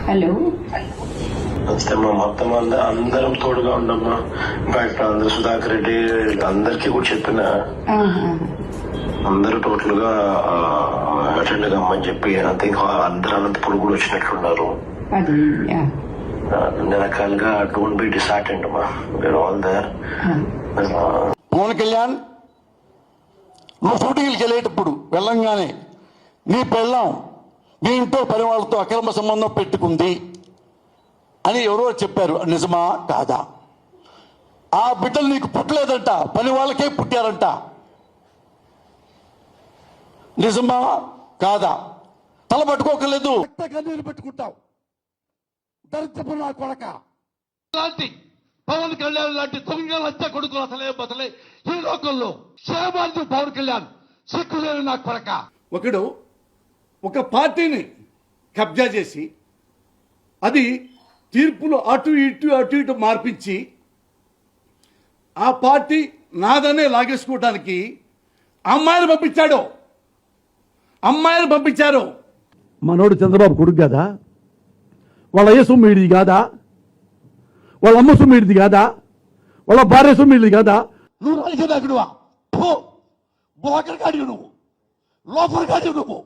Hello నమస్తే అమ్మా మొత్తం అంద అందరం తోడుగా ఉండమ్మా ఇన్ఫాక్ట్ అందరు సుధాకర్ రెడ్డి అందరికీ కూడా చెప్పిన. అందరూ టోటల్గా అటెండ్ కమ్మని చెప్పి థింక్ అందరు అనంతపురం కూడా వచ్చినట్లున్నారు అది యా. ఆ, అన్ని రకాలుగా డోంట్ బి డిసార్టెంట్ అమ్మా we're all there. Pavan Kalyan నువ్వు షూటింగ్కి వెళ్ళేటప్పుడు వెళ్ళంగానే నీ పెళ్ళం నీ ఇంట్లో పని వాళ్ళతో అక్రమ సంబంధం పెట్టుకుంది అని ఎవరో చెప్పారు. నిజమా? కాదా? ఆ బిడ్డలు నీకు పుట్టలేదంట. పని వాళ్ళకే పుట్టారంట. నిజమా? కాదా? తల పట్టుకోకలేదు కన్నీరు పెట్టుకుంటావు. దరిద్రపు నా కొడక. లాంటి పవన్ కళ్యాణ్ లాంటి దొంగ లంచ కొడుకులు అసలే బతలే ఈ లోకంలో. క్షేమార్థి పవన్ కళ్యాణ్. సిక్కు లేని నా కొరక ఒకడు ఒక పార్టీని కబ్జా చేసి అది తీర్పులు అటు ఇటు అటు ఇటు మార్పించి ఆ పార్టీ నాదనే లాగేసుకోవడానికి అమ్మాయిని పంపించాడు. అమ్మాయిని పంపించారు. మనోడు చంద్రబాబు కొడుకు కదా? వాళ్ళ అయ్య సొమ్మిడిది కాదా? వాళ్ళ అమ్మ సొమ్మిడిది కాదా? వాళ్ళ భార్య సొమ్మిడిది కాదా? నువ్వు రాజకీయ నాయకుడువా బోకర్ కాడి నువ్వు. లోపల కాడి నువ్వు.